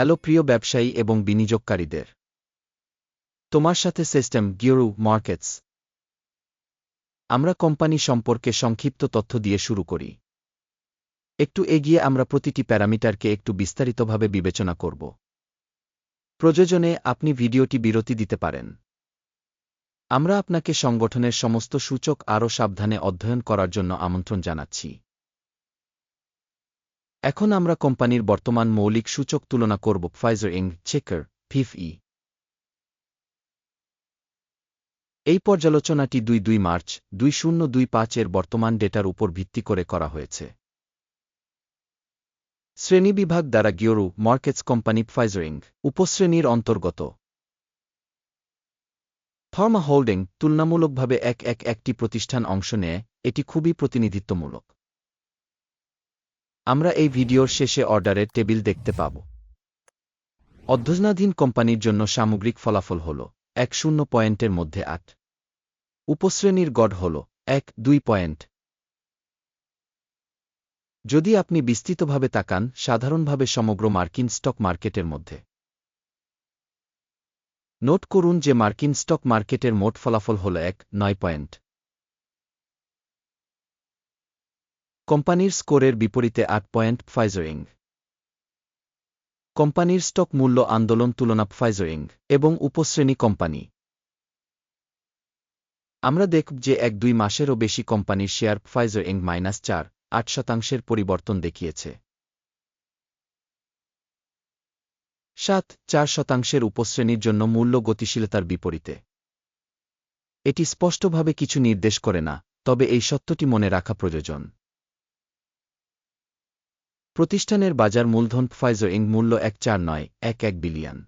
Hello প্রিয় ব্যবসায়ী এবং বিনিয়োগকারীদের। তোমার সাথে সিস্টেম গিওরু মার্কেটস। আমরা কোম্পানি সম্পর্কে সংক্ষিপ্ত তথ্য দিয়ে শুরু করি। একটু এগিয়ে আমরা প্রতিটি প্যারামিটারকে একটু বিস্তারিতভাবে বিবেচনা করব। প্রয়োজনে আপনি ভিডিওটি বিরতি দিতে পারেন। আমরা আপনাকে সংগঠনের সমস্ত সূচক আরও সাবধানে অধ্যয়ন করার জন্য আমন্ত্রণ জানাচ্ছি। এখন আমরা কোম্পানির বর্তমান মৌলিক সূচক তুলনা করব ফাইজার ইং চেকার ফিফ ই এই পর্যালোচনাটি দুই দুই মার্চ, দুই শূন্য দুই পাঁচের বর্তমান ডেটার উপর ভিত্তি করে করা হয়েছে। শ্রেণীবিভাগ দ্বারা গিওরু মার্কেটস কোম্পানি ফাইজারিং উপশ্রেণীর অন্তর্গত। ফর্মা হোল্ডিং তুলনামূলকভাবে এক এক একটি প্রতিষ্ঠান অংশ নেয়, এটি খুবই প্রতিনিধিত্বমূলক। আমরা এই ভিডিওর শেষে অর্ডারের টেবিল দেখতে পাব। অধ্যজনাধীন কোম্পানির জন্য সামগ্রিক ফলাফল হল, এক শূন্য পয়েন্টের মধ্যে আট। উপশ্রেণীর গড় হল, এক, দুই পয়েন্ট। যদি আপনি বিস্তৃতভাবে তাকান, সাধারণভাবে সমগ্র মার্কিন স্টক মার্কেটের মধ্যে। নোট করুন যে মার্কিন স্টক মার্কেটের মোট ফলাফল হল এক, নয় পয়েন্ট। কোম্পানির স্কোরের বিপরীতে আট পয়েন্ট ফাইজারিং কোম্পানির স্টক মূল্য আন্দোলন তুলনা ফাইজারিং এবং উপশ্রেণী কোম্পানি। আমরা দেখব যে এক দুই মাসেরও বেশি কোম্পানির শেয়ার ফাইজার ইং মাইনাস চার, আট শতাংশের পরিবর্তন দেখিয়েছে। সাত, চার শতাংশের উপশ্রেণীর জন্য মূল্য গতিশীলতার বিপরীতে। এটি স্পষ্টভাবে কিছু নির্দেশ করে না, তবে এই সত্যটি মনে রাখা প্রয়োজন। প্রতিষ্ঠানের বাজার মূলধন ফাইজার ইং মূল্য এক চার নয়, এক এক বিলিয়ন।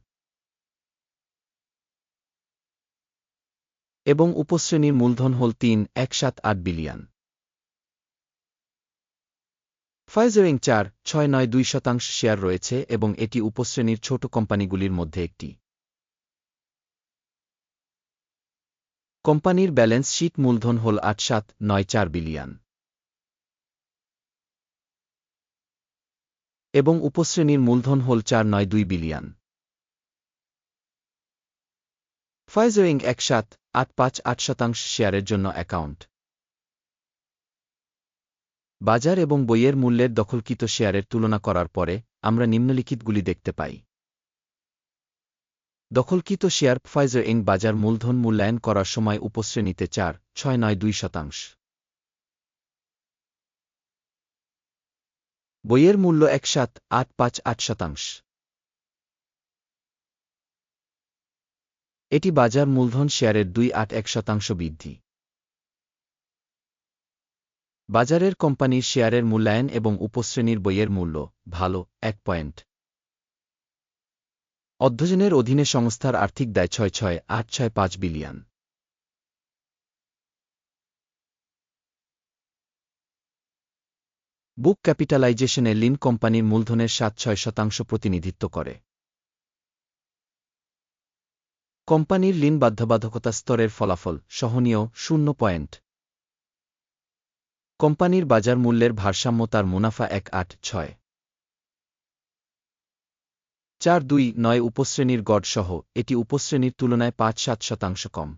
এবং উপশ্রেণীর মূলধন হল তিন, এক সাত আট বিলিয়ন। ফাইজারিং চার, ছয় নয় দুই শতাংশ শেয়ার রয়েছে এবং এটি উপশ্রেণীর ছোট কোম্পানিগুলির মধ্যে একটি। কোম্পানির ব্যালেন্স শীট মূলধন হল আট সাত নয় চার বিলিয়ন। এবং উপশ্রেণীর মূলধন হল চার নয় দুই বিলিয়ন। ফাইজারিং এক সাত আট পাঁচ আট শতাংশ শেয়ারের জন্য অ্যাকাউন্ট। বাজার এবং বইয়ের মূল্যের দখলকৃত শেয়ারের তুলনা করার পরে আমরা নিম্নলিখিতগুলি দেখতে পাই। দখলকৃত শেয়ার ফাইজার ইং বাজার মূলধন মূল্যায়ন করার সময় উপশ্রেণীতে চার, ছয় নয় দুই শতাংশ। বইয়ের মূল্য এক সাত আট পাঁচ আট শতাংশ। এটি বাজার মূলধন শেয়ারের দুই আট এক শতাংশ বৃদ্ধি। বাজারের কোম্পানির শেয়ারের মূল্যায়ন এবং উপশ্রেণীর বইয়ের মূল্য ভালো এক পয়েন্ট। অধ্যয়নের অধীনে সংস্থার আর্থিক দায় ছয় ছয় আট ছয় পাঁচ বিলিয়ন। বুক ক্যাপিটালাইজেশনে লিন কোম্পানির মূলধনের সাত ছয় শতাংশ প্রতিনিধিত্ব করে। কোম্পানির লিন বাধ্যবাধকতা স্তরের ফলাফল সহনীয় শূন্য পয়েন্ট। কোম্পানির বাজার মূল্যের ভারসাম্য তার মুনাফা এক আট ছয়। চার দুই নয় উপশ্রেণীর গড় সহ এটি উপশ্রেণীর তুলনায় পাঁচ সাত শতাংশ কম।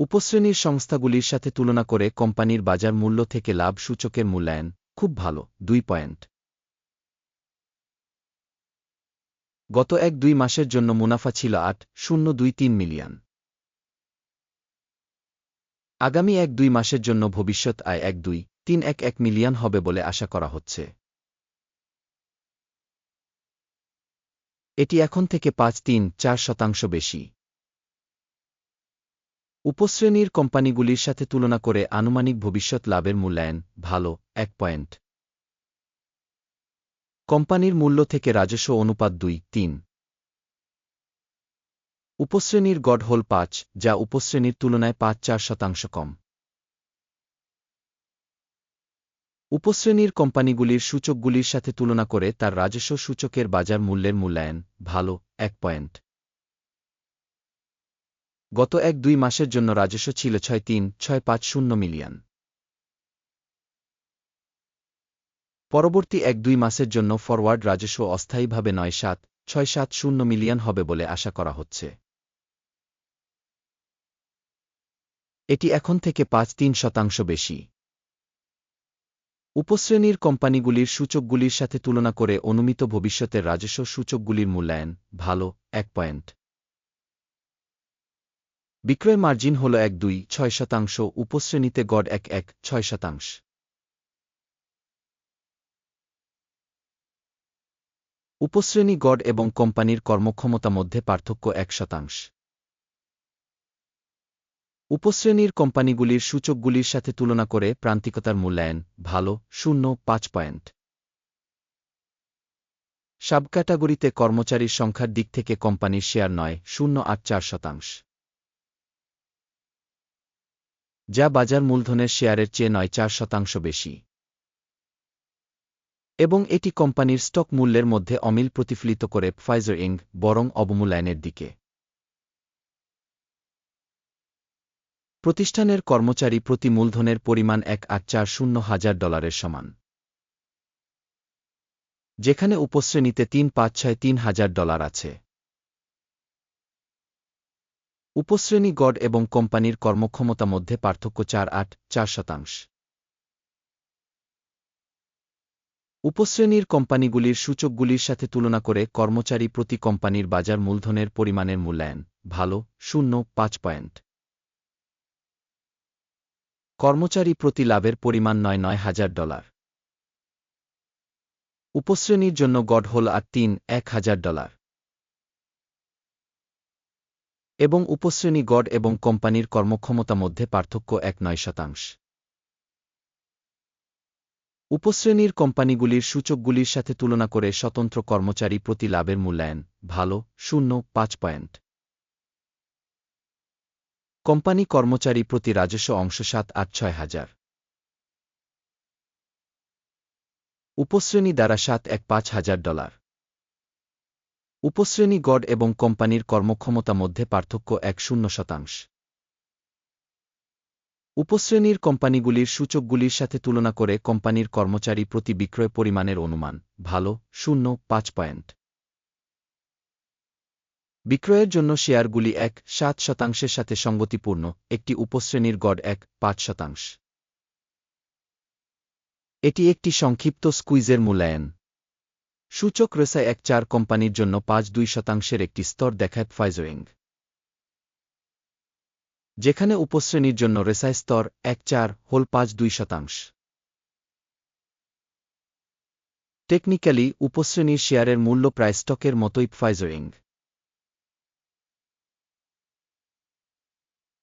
উপশ্রেণীর সংস্থাগুলির সাথে তুলনা করে কোম্পানির বাজার মূল্য থেকে লাভ সূচকের মূল্যায়ন খুব ভালো, দুই পয়েন্ট। গত এক দুই মাসের জন্য মুনাফা ছিল আট, শূন্য দুই তিন মিলিয়ন। আগামী এক দুই মাসের জন্য ভবিষ্যৎ আয় এক দুই, তিন এক এক মিলিয়ন হবে বলে আশা করা হচ্ছে। এটি এখন থেকে পাঁচ তিন চার শতাংশ বেশি। উপশ্রেণীর কোম্পানিগুলির সাথে তুলনা করে আনুমানিক ভবিষ্যৎ লাভের মূল্যায়ন ভালো, এক পয়েন্ট। কোম্পানির মূল্য থেকে রাজস্ব অনুপাত দুই, তিন। উপশ্রেণীর গড় হল পাঁচ, যা উপশ্রেণীর তুলনায় পাঁচ, চার শতাংশ কম। উপশ্রেণীর কোম্পানিগুলির সূচকগুলির সাথে তুলনা করে তার রাজস্ব সূচকের বাজার মূল্যের মূল্যায়ন ভালো, এক পয়েন্ট। গত এক দুই মাসের জন্য রাজস্ব ছিল ছয় তিন, ছয় পাঁচ শূন্য মিলিয়ন। পরবর্তী এক দুই মাসের জন্য ফরওয়ার্ড রাজস্ব অস্থায়ীভাবে নয় সাত, ছয় সাত শূন্য মিলিয়ন হবে বলে আশা করা হচ্ছে। এটি এখন থেকে পাঁচ তিন শতাংশ বেশি। উপশ্রেণীর কোম্পানিগুলির সূচকগুলির সাথে তুলনা করে অনুমিত ভবিষ্যতের রাজস্ব সূচকগুলির মূল্যায়ন ভালো, এক পয়েন্ট। বিক্রয় মার্জিন হল এক দুই ছয় শতাংশ, উপশ্রেণীতে গড় এক এক ছয় শতাংশ। উপশ্রেণী গড় এবং কোম্পানির কর্মক্ষমতা মধ্যে পার্থক্য এক শতাংশ। উপশ্রেণীর কোম্পানিগুলির সূচকগুলির সাথে তুলনা করে প্রান্তিকতার মূল্যায়ন ভালো, শূন্য, পাঁচ পয়েন্ট। সাব ক্যাটাগরিতে কর্মচারীর সংখ্যার দিক থেকে কোম্পানির শেয়ার নয়, শূন্য আট চার শতাংশ। যা বাজার মূলধনের শেয়ারের চেয়ে নয় চার শতাংশ বেশি। এবং এটি কোম্পানির স্টক মূল্যের মধ্যে অমিল প্রতিফলিত করে ফাইজার ইং বরং অবমূল্যায়নের দিকে। প্রতিষ্ঠানের কর্মচারী প্রতি মূলধনের পরিমাণ এক আট চার শূন্য হাজার ডলারের সমান। যেখানে উপশ্রেণীতে তিন পাঁচ ছয় তিন হাজার ডলার আছে। উপশ্রেণী গড় এবং কোম্পানির কর্মক্ষমতা মধ্যে পার্থক্য চার আট চার শতাংশ। উপশ্রেণীর কোম্পানিগুলির সূচকগুলির সাথে তুলনা করে কর্মচারী প্রতি কোম্পানির বাজার মূলধনের পরিমাণের মূল্যায়ন ভালো, শূন্য, পাঁচ পয়েন্ট। কর্মচারী প্রতি লাভের পরিমাণ নয় নয় হাজার ডলার। উপশ্রেণীর জন্য গড় হল আর তিন, এক হাজার ডলার। এবং উপশ্রেণী গড় এবং কোম্পানির কর্মক্ষমতা মধ্যে পার্থক্য এক নয় শতাংশ। উপশ্রেণীর কোম্পানিগুলির সূচকগুলির সাথে তুলনা করে স্বতন্ত্র কর্মচারী প্রতি লাভের মূল্যায়ন ভালো, শূন্য, পাঁচ পয়েন্ট। কোম্পানি কর্মচারী প্রতি রাজস্ব অংশ সাত, আট, ছয় হাজার। উপশ্রেণী দ্বারা সাত, এক, পাঁচ হাজার ডলার। উপশ্রেণী গড় এবং কোম্পানির কর্মক্ষমতা মধ্যে পার্থক্য এক শূন্য শতাংশ। উপশ্রেণীর কোম্পানিগুলির সূচকগুলির সাথে তুলনা করে কোম্পানির কর্মচারী প্রতি বিক্রয় পরিমাণের অনুমান, ভালো, শূন্য, পাঁচ পয়েন্ট। বিক্রয়ের জন্য শেয়ারগুলি এক, সাত শতাংশের সাথে সঙ্গতিপূর্ণ, একটি উপশ্রেণীর গড় এক, পাঁচ শতাংশ। এটি একটি সংক্ষিপ্ত স্কুইজের মূল্যায়ন। সূচক রেসায় এক চার কোম্পানির জন্য পাঁচ দুই শতাংশের একটি স্তর দেখায় ফাইজোয়িং যেখানে উপশ্রেণীর জন্য রেসায় স্তর এক চার, হোল পাঁচ দুই শতাংশ। টেকনিক্যালি, উপশ্রেণীর শেয়ারের মূল্য প্রায় স্টকের মতোই ফাইজোয়িং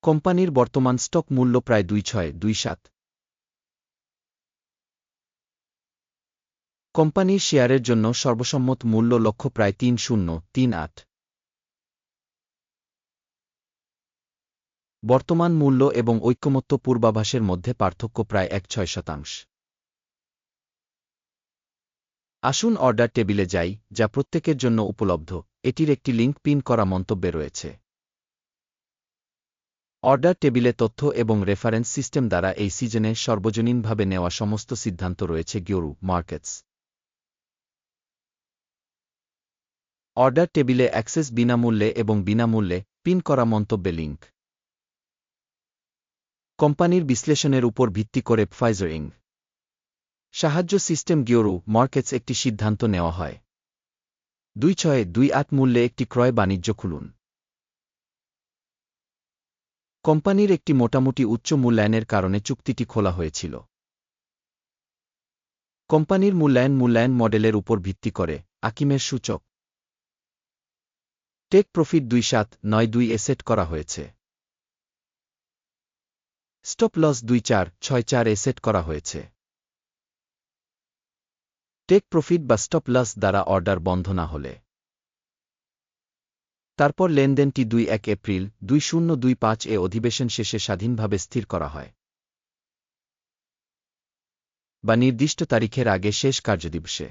কোম্পানির বর্তমান স্টক মূল্য প্রায় দুই ছয়, দুই সাত। কোম্পানির শেয়ারের জন্য সর্বসম্মত মূল্য লক্ষ্য প্রায় তিন শূন্য, তিন আট। বর্তমান মূল্য এবং ঐক্যমত্য পূর্বাভাসের মধ্যে পার্থক্য প্রায় এক ছয় শতাংশ। আসুন অর্ডার টেবিলে যাই, যা প্রত্যেকের জন্য উপলব্ধ। এটির একটি লিঙ্ক পিন করা মন্তব্যে রয়েছে। অর্ডার টেবিলে তথ্য এবং রেফারেন্স সিস্টেম দ্বারা এই সিজনে সর্বজনীনভাবে নেওয়া সমস্ত সিদ্ধান্ত রয়েছে গিওরু, মার্কেটস। অর্ডার টেবিলে অ্যাক্সেস বিনামূল্যে এবং বিনামূল্যে পিন করা মন্তব্যে লিঙ্ক কোম্পানির বিশ্লেষণের উপর ভিত্তি করে ফাইজারিং সাহায্য সিস্টেম গিওরু মার্কেটস একটি সিদ্ধান্ত নেওয়া হয়। দুই ছয় দুই আট মূল্যে একটি ক্রয় বাণিজ্য খুলুন। কোম্পানির একটি মোটামুটি উচ্চ মূল্যায়নের কারণে চুক্তিটি খোলা হয়েছিল। কোম্পানির মূল্যায়ন মূল্যায়ন মডেলের উপর ভিত্তি করে আকিমের সূচক টেক প্রফিট দুই সাত নয় দুই এ সেট করা হয়েছে। স্টপ লস দুই চার ছয় চার এ সেট করা হয়েছে। টেক প্রফিট বা স্টপ লস দ্বারা অর্ডার বন্ধ না হলে। তারপর লেনদেনটি দুই এক এপ্রিল দুই শূন্য দুই পাঁচ এ অধিবেশন শেষে স্বাধীনভাবে স্থির করা হয়। বা নির্দিষ্ট তারিখের আগে শেষ কার্যদিবসে।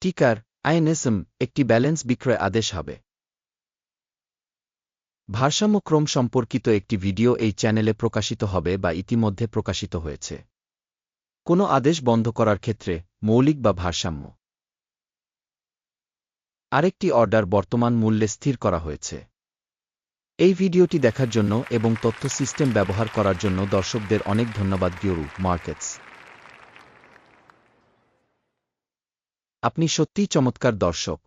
টিকার আইএনএসএম একটি ব্যালেন্স বিক্রয় আদেশ হবে। ভারসাম্যক্রম সম্পর্কিত একটি ভিডিও এই চ্যানেলে প্রকাশিত হবে বা ইতিমধ্যে প্রকাশিত হয়েছে। কোনো আদেশ বন্ধ করার ক্ষেত্রে মৌলিক বা ভারসাম্য। আরেকটি অর্ডার বর্তমান মূল্যে স্থির করা হয়েছে। এই ভিডিওটি দেখার জন্য এবং তথ্য সিস্টেম ব্যবহার করার জন্য দর্শকদের অনেক ধন্যবাদ, গিওরু মার্কেটস। আপনি সত্যিই চমৎকার দর্শক।